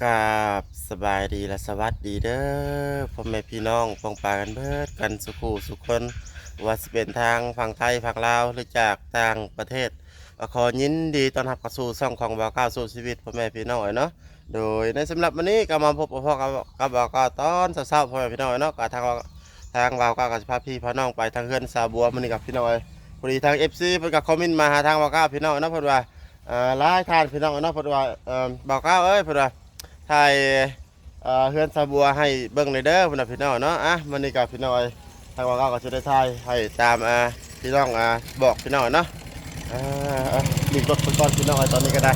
สบายดีและสวัสดีเด้อพ่อแม่พี่น้องปองปากันเบิดกันสุขูสุขคนว่าสิเป็นทางฝั่งไทยฝั่งลาวหรือจากต่างประเทศก็ขอยินดีต้อนรับเข้าสู่ช่องของบ่าวก้าวสู่ชีวิตพ่อแม่พี่น้องเนาะโดยในสำหรับวันนี้ก็มาพบกับพ่อกับบบ่าวก้าวตอนเช้าๆพ่อแม่พี่น้องเนาะก็ทางทางบ่าวก้าวกับพาพี่พี่น้องไปทางเฮือนสาบัวมื้อนี้กับพี่น้องพอดีทาง FC เพิ่นก็คอมเมนต์มาหาทางบ่าวก้าวพี่น้องเนาะเพิ่นว่าเอ่อหลายทานพี่น้องเนาะเพิ่นว่าเอ่อบ่าวก้าวเอ้ยเพิ่นว่า ถ่ายเอ่อเฮือนสาบัวให้เบิ่งเลยเด้อพุ่นน่ะพี่น้องเนาะอะมันนี่กับพี่น้องทางว่าเราก็จะได้ถ่ายให้ตามอ่าพี่น้องอ่าบอกพี่น้องเนาะอ่าอะรีรถไปก่อนพี่น้องตอนนี้ก็ได้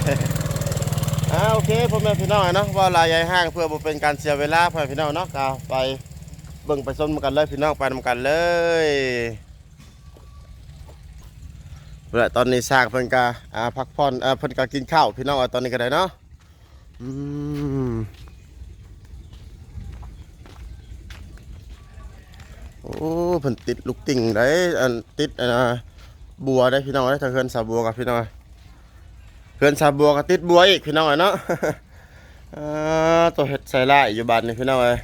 อ่าโอเคพ่อแม่พี่น้องเนาะว่าลายใหญ่ห้างเพื่อบ่เป็นการเสียเวลาพ่อแม่พี่น้องเนาะก็ไปเบิ่งไปชมกันเลยพี่น้องไปนำกันเลยและตอนนี้สร้างเพิ่นก็อ่าพักผ่อนอ่าเพิ่นก็กินข้าวพี่น้องตอนนี้ก็ได้เนาะ อืมโอ้เพิ่นติดลูกติ่งได้อันติดอันน่ะบัวได้พี่น้องได้ถ้าเฮือนสาบัวกับพี่น้องเฮือนสาบัวก็ติดบัวอีกพี่น้องเนาะอ่าตัวเห็ดใส่ลายอยู่บ้านนี่พี่น้องเอ้ย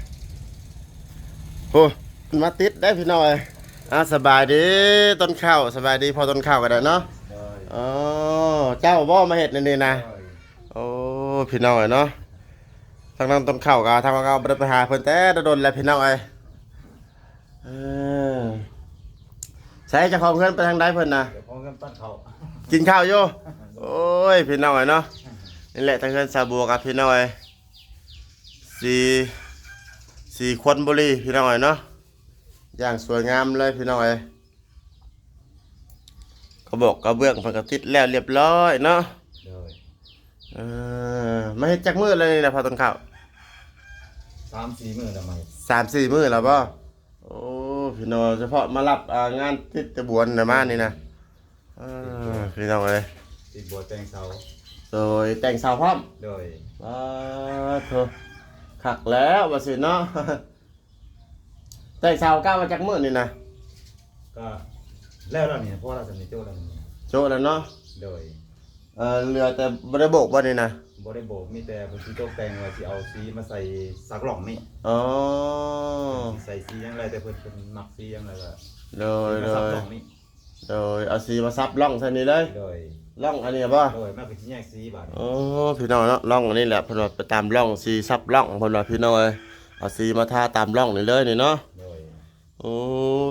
โอ้มันมาติดได้พี่น้องเอ้ยอ่าสบายดีต้นข้าวสบายดีพอต้นข้าวก็ได้เนาะอ๋อเจ้าบ่มาเห็ดนี่นี่นะโอ้ พี่น้องเอ้ยเนาะทางนั้นต้นข้าวกะทางว่าก็บ่ได้ไปหาเพิ่นแต่โดนๆแล้วพี่น้องเอ้ยเออใช้เจ้าของเพื่อนไปทางใดเพิ่นน่ะเดี๋ยวพร้อมกันปั้นเขากินข้าวอยู่ โอ้ย พี่น้องเอ้ยเนาะ นี่แหละทางเพื่อนสาบัวกับพี่น้องเอ้ยสีสีควันบุรีพี่น้องเอ้ยเนาะ อย่างสวยงามเลยพี่น้องเอ้ยกระบอกกระเบื้องเพิ่นก็ติดแล้วเรียบร้อยเนาะ เลยเออไม่เห็นจักมือเลยนะพอต้นข้าวสามสี่มือทำไมสามสี่มือแล้วป่ะโอ้พี่น้องเฉพาะมารับอ่างานติดตะบวนนะมานี่นะเออพี่น้องเลยติดบัวแตงเสาโดยแต่งสาวพร้อมโดยว้าโถขักแล้วว่าสิเนาะ แต่งสาวก้าวมาจากมือนี่นะก็แล้วแล้วเนี่ยเพราะว่าเราจะมีโจ้แล้วเนี่ยโจแล้วเนาะ โดย เออเรือแต่บริโบกบ่นี่นะบริโภคมีแต่บางทีโจ้แตงว่าสิเอาสีมาใส่สักหล่องนี่อ๋อสิใส่สีอยังไรแต่เพิ่นเพิ่นมักสีอยังไรก็โดยมาโดสักยหล่องนี่โดยเอาสีมาซับล่องใส่นี่เลยโดยล่องอันนี้ป่ะโดยมากเป็นที่แยกสีบาดโอ้พี่น้องเนาะร่องอันนี้แหละเพนว่าไปตามร่องสีซับร่องเพนว่าพี่น้องเอ้ยเอาสีมาทาตามร่องนี่เลยนี่เนาะโดยโอ้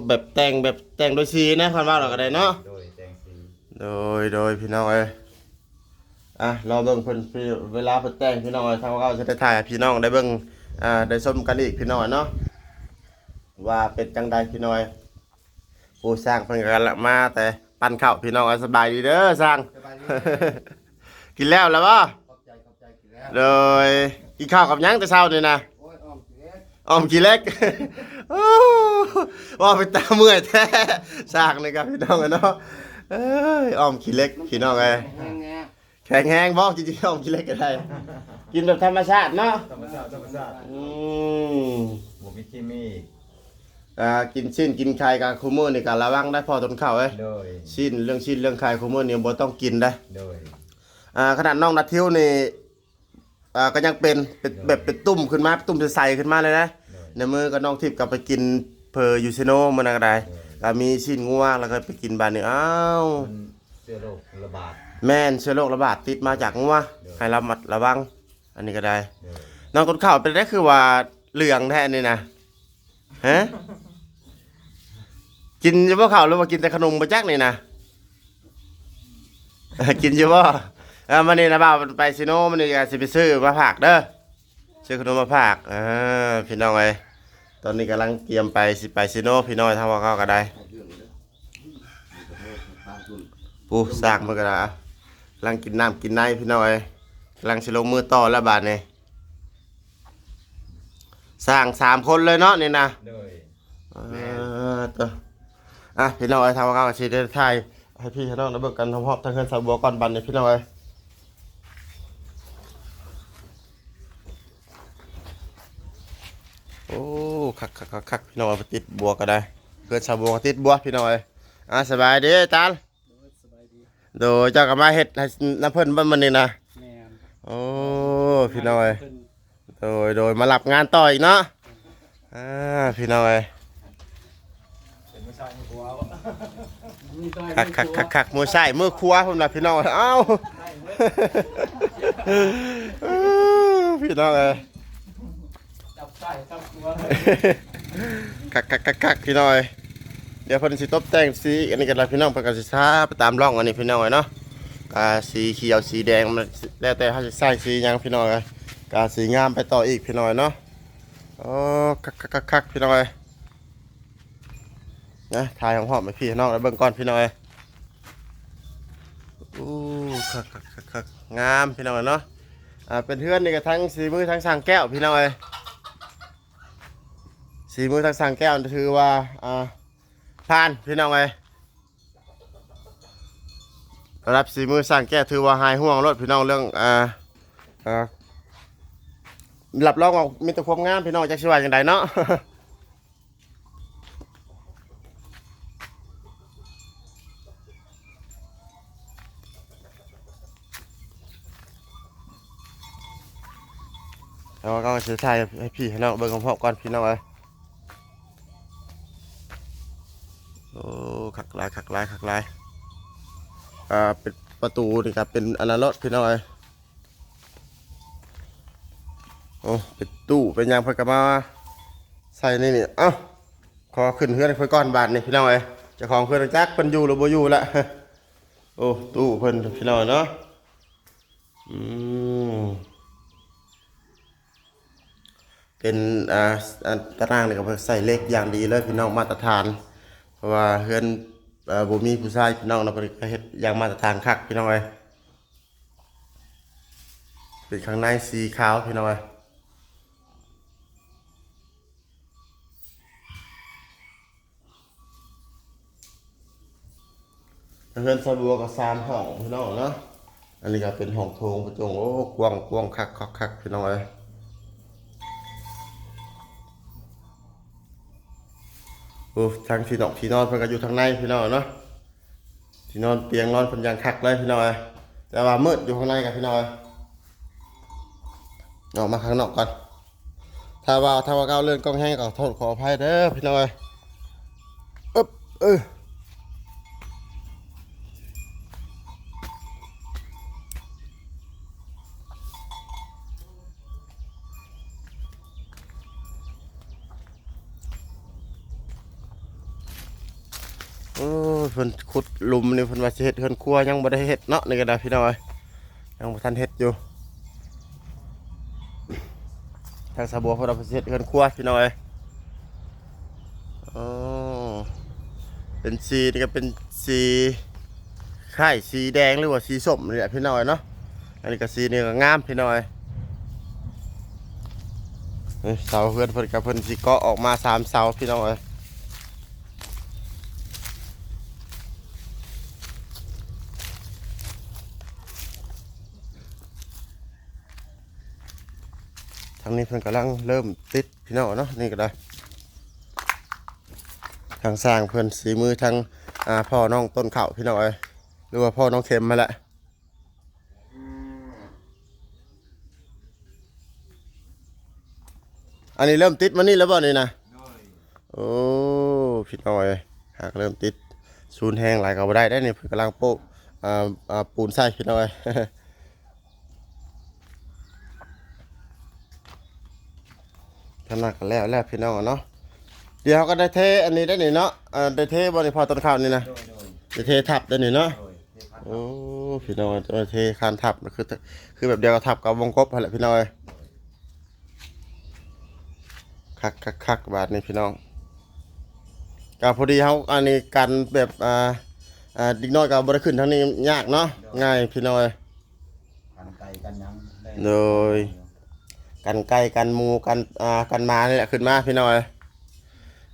แบบแต่งแบบแต่งโดยสีนะคันว่าเราก็ได้เนาะโดยแตงสีโดยโดยพี่น้องเอ้ย อะเราเบิ่งเพิ่นพี่เวลาเพิ่นแต่งพี่น้องเอ้ยทางเราจะได้ถ่ายให้พี่น้องได้เบิ่งอ่าได้ชมกันอีกพี่น้องเนาะว่าเป็นจังใดพี่น้องเอ้ยผู้สร้างเพิ่นก็กำลังมา แต่ปั้นข้าวพี่น้องเอ้ยสบายดีเด้อสร้างกินแล้วแล้วบ่ขอบใจขอบใจกี่แล้วโดยกินข้าวกับหยังแต่เช้านี่นะโอ้ยอ้อมเสียออมกี่เล็กโอ้ว่าไปตามเมื่อยแท้ซากเลยครับพี่น้องเนาะเอ้ยออมกี่เล็กพี่น้องเอ้ยแห้ง แงแข็งแห้งบอกจริงๆออมกี่เล็กก็ได้ กินแบบธรรมชาติเนาะธรรมชาติธรรมชาติอืมบ่มีเคมีอ่ากินชิ้นกินไข่กับคูมือนี่ก็ระวังได้พอต้นข้าวเอ้ยโดยชิ้นเรื่องชิ้นเรื่องไข่คูมือนี่บ่ต้องกินได้โดยอ่าขนาดน้องนัททิวนี่อ่าก็ยังเป็นเป็นแบบเป็นตุ่มขึ้นมาตุ่มใสๆขึ้นมาเลยนะโดยในมือก็น้องทิพย์ก็ไปกินเพอยูซิโนมันอะไรก็มีชิ้นงัวแล้วก็ไปกินบานนี่อ้าวมันเชื้อโรคระบาด แม่นเชื้อโรคระบาดติดมาจากงัวให้ระมัดระวัง อันนี้ก็ได้โดยน้องต้นข้าวเป็นได้คือว่าเหลืองแท้นี่นะฮะกินอยู่บ่ข้าวหรือว่ากินแต่ขนมบ่จักนี่นะกินอยู่บ่เออมันนี่นะบ่าวไปซิโนมันนี่ก็สิไปซื้อมาฝากเด้อซื้อขนมมาฝากอ่าพี่น้องเอ้ยตอนนี้กำลังเตรียมไปสิไปซิโนพี่น้อยทางว่าเขาก็ได้ปูสร้างมันก็ได้อะ กำลังกินน้ำกินในพี่น้อยกำลังสิลงมือต่อแล้วบาดนี่สร้างสามคนเลยเนาะนี่นะโดยอ่าตัวอะพี่น้องไอ้ทำก้าวชีได้ถ่ายให้พี่ให้น้องได้เบิกกันทำหอบทางเงินสาวบัวก่อนบันนี่พี่น้องไอ้โอ้คักคักคักคักพี่น้องเอาไปติดบัวก็ได้เกินสาวบัวก็ติดบัวพี่น้องไอ้อะสบายดีอาจารย์สบายดี โดยเจ้าก็มาเฮ็ดให้น้ำเพิ่นบ้านมันนี่นะแม่นโอ้พี่น้องเอ้ยเพิ่นโดยโดยมารับงานต่ออีกเนาะอ่าพี่น้องเอ้ยเป็นไม่ใช่ไม่กลัววะมีต้อยคักคักคักคักมือใส่มือครัวผมล่ะพี่น้องเอ้า พี่น้องเอ้ยจับใส่จับตัวคักคักคักคักพี่น้องเอ้ย เดี๋ยวเพิ่นสิตบแต่งสีอันนี้กันละพี่น้องเพิ่นก็สิทาไปตามร่องอันนี้พี่น้องเอ้ยเนาะกาสีเขียวสีแดงมันแล้วแต่เขาจะใส่สีหยังพี่น้องเอ้ยกาสีงามไปต่ออีกพี่น้องเอ้ยเนาะโอ้คักคักคักพี่น้องเอ้ยนะถ่ายของหอมไปพี่น้องแล้วเบิ่งก่อนพี่น้องเอ้ยอู้คักคักักงามพี่น้องเอ้ยเนาะอ่าเป็นเพื่อนนี่ก็ทั้งสีมือทั้งสร้างแก้วพี่น้องเอ้ยสีมือทางสั่งแก้วถือว่าอ่า ผ่านพี่น้องเอ้ยรับสีมือสั่งแก้ถือว่าหายห่วงรถพี่น้องเรื่องอ่าอ่ารับรองว่ามีแต่ความงามพี่น้องจากชิวาจังใดเนาะแล้วก็จะถ่ายให้พี่ให้น้องเบิ่งของพ่อก่อนพี่น้องเอ้ย ลายขักลายขักลายอ่าเป็นประตูนี่ครับเป็นอนาล็อตพี่น้อยโอ้เป็นตู้เป็นยางพกมาใส่นี่นี่เอ้าขอขึ้นเพื่อนเพิ่นก้อนบาทนี่พี่น้อยเจ้าของเพื่อนจักเพิ่นอยู่หรือบ่อยู่ละโอ้ตู้เพิ่นพี่น้อยเนาะอืมเป็นอ่าตารางนี่ก็ใส่เลขอย่างดีเลยพี่น้องมาตรฐาน เพราะว่าเพื่อน บ่มีผู้ชายพี่น้องเราก็เฮ็ดอย่างมาตรฐานคักพี่น้องเอ้ยเป็นข้างในสีขาวพี่น้องเอ้ยเพื่อนสะบัวกับซามห้องพี่น้องเนาะอันนี้ก็เป็นห้องโถงประจงโอ้กว้างกว้างคักคักคักพี่น้องเอ้ย อ้ทางที่นอกที่นอนเพิ่นก็อยู่ทางในพี่น้องเนาะที่นอนเตียงนอนเพิ่นยังคักเลยพี่น้องแต่ว่ามืดอยู่ข้างในกันพี่น้องออกมาข้างนอกก่อนถ้าว่าถ้าว่าก้าวเลื่อนกล้องแห้งก็โทษขออภัยเด้อพี่น้องเอ้ยอึ๊บเออ โอ้เพิ่นขุดหลุมนี่เพิ่นว่าสิเฮ็ดเฮือนครัวยังบ่ได้เฮ็ดเนาะนี่ก็ได้พี่น้องเอ้ยยังบ่ทันเฮ็ดอยู่ทางสะบัวเพนเราเฮ็ดเฮือนครัวพี่น้องเอ้ยอ๋อเป็นสีนี่ก็เป็นสีไข่สีแดงหรือว่าสีส้มนี่แหละพี่น้องเอ้ยเนาะอันนี้ก็สีนี่ก็งามพี่น้องเอ้ยเสาเพื่อนเพิ่นกับเพิ่นสิเกาะออกมาสามเสาพี่น้องเอ้ยางนี้เพิ่นกำลังเริ่มติดพี่น้องเนาะนี่ก็ได้ทางสร้างเพิ่นสีมือทางอ่าพ่อน้องต้นเข้าพี่น้องเอ้ยหรือว่าพ่อน้องเข็มมาแหละอันนี้เริ่มติดมานี่แล้วบ่นี่นะโอ้พี่น้องเอ้ยหากเริ่มติดศูนแห้งหลายก็บ่ได้ได้นี่เพิ่นกำลังโปะอ่าอ่าปูนใส่พี่น้องเอ้ย ทำหนักกันแล้วแล้วพี่น้องเนาะเดี๋ยวเขาก็ได้เทอันนี้ได้นี่เนาะอ่าได้เทบริพอต้นข้าวนี่นะโดยโดยได้เททับได้นี่เนาะโดยเทพัดโอ้พี่น้องได้เทคานทับคือคือแบบเดียวกับทับกับวงกบนั่นแหละพี่น้องเอ้ยคักคักคักบาทนี่พี่น้องกับพอดีเขาอันนี้กันแบบอ่าอ่าดิกน้อยกับบริขึ้นทางนี้ยากเนาะง่ายพี่น้องเอ้ยกันไก่กันหยังได้ โดย กันไก่กันหมูกันอ่ากันมานี่แหละขึ้นมาพี่น้อย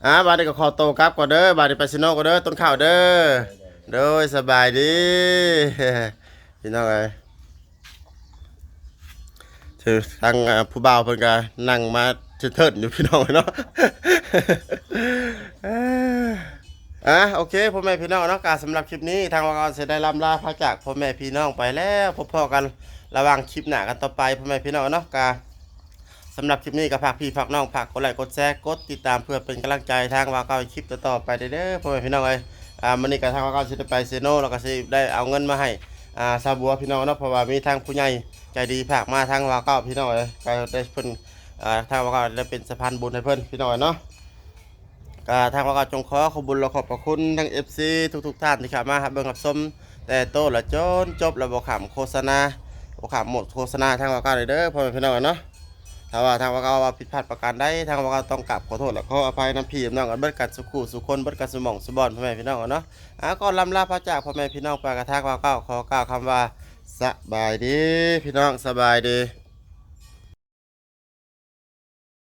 อ่าบาดนี้ก็ขอโตวกลับก่อนเด้อบาดนี้ไปซิโนก่อนเด้อต้นข้าวเด้อโดยสบายดีพี่น้องเอ้ยถือทางผู้บ่าวเพิ่นก็นั่งมาเถิดอยู่พี่น้องเนาะอะโอเคพ่อแม่พี่น้องเนาะการสำหรับคลิปนี้ทางวางการเสยได้ลำลาพาจากพ่อแม่พี่น้องไปแล้วพบพ่อกันระหว่างคลิปหน้ากันต่อไปพ่อแม่พี่น้องเนาะกา สำหรับคลิปนี้ก็ฝากพี่ฝากน้องฝากกดไลค์กดแชร์กดติดตามเพื่อเป็นกำลังใจทางว่าเก้าคลิปต่อๆไปเด้อพ่อแม่พี่น้องเอ้ยอ่ามื้อนี้ก็ทางว่าเก้าสิได้ไปเซโนแล้วก็สิได้เอาเงินมาให้อ่าซาบัวพี่น้องเนาะเพราะว่ามีทางผู้ใหญ่ใจดีฝากมาทางว่าเก้าพี่น้องเอ้ยก็ได้เพิ่นอ่าทางว่าเก้าได้เป็นสะพานบุญให้เพิ่นพี่น้องเอ้ยเนาะก็ทางว่าเก้าจงขอขอบคุญและขอบพระคุณทั้ง FC ทุกๆท่านที่เข้ามาครับเบิ่งรับชมแต่โตและจนจบแล้วบ่ขำโฆษณาบ่ขำหมดโฆษณาทางว่าเก้าเลยเด้อพ่อแม่พี่น้องเนาะ ถ้าว่าทางว่าเขาว่าผิดพลาดประการใดทางว่าเขาต้องกราบขอโทษและขออภัยน้ำพี่น้องกันเบิดกันสุขุสุคนเบิดกันสมองสุบอนพ่อแม่พี่น้องกันเนาะอะก็ลำลาพระจากพ่อแม่พี่น้องไปกระทากว่าเก้าขอกล่าวคำว่าสบายดี พี่น้องสบายดี